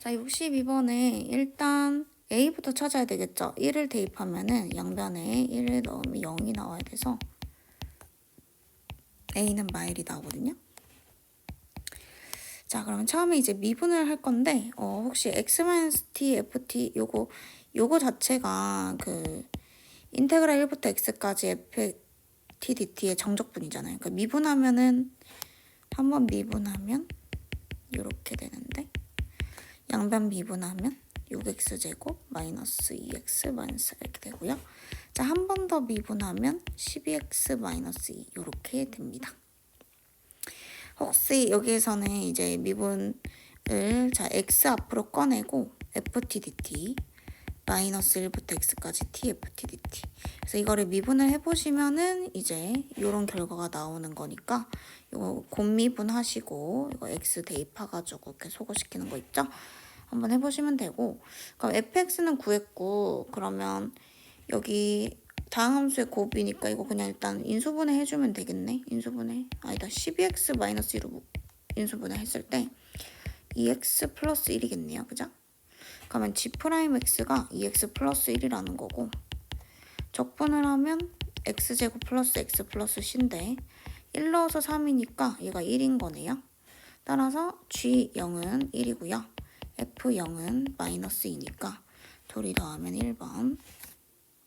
자, 62번에 일단 A부터 찾아야 되겠죠. 1을 대입하면은 양변에 1을 넣으면 0이 나와야 돼서 A는 마일이 나오거든요. 자, 그러면 처음에 이제 미분을 할 건데 어, 혹시 x-t, ft 요거 요거 자체가 그 인테그랄 1부터 x까지 f t dt의 정적분이잖아요. 그러니까 미분하면은 한번 미분하면 이렇게 되는데 양변 미분하면 6x제곱 마이너스 2x 마이너스 이렇게 되고요. 자, 한 번 더 미분하면 12x 마이너스 2 이렇게 됩니다. 혹시 여기에서는 이제 미분을 자 x 앞으로 꺼내고 ft dt 마이너스 1부터 x까지 t ft dt 그래서 이거를 미분을 해보시면은 이제 이런 결과가 나오는 거니까 이거 곱미분 하시고 이거 x 대입해가지고 이렇게 소거시키는 거 있죠? 한번 해보시면 되고. 그럼 fx는 구했고 그러면 여기 다항 함수의 곱이니까 이거 그냥 일단 인수분해 해주면 되겠네. 인수분해. 아니다. 12x 마이너스 1로 인수분해 했을 때 2x 플러스 1이겠네요. 그죠? 그러면 g 프라임 x가 2x 플러스 1이라는 거고 적분을 하면 x제곱 플러스 x 플러스 c인데 1 넣어서 3이니까 얘가 1인 거네요. 따라서 g0은 1이고요. f0은 마이너스 2니까 둘이 더하면 1번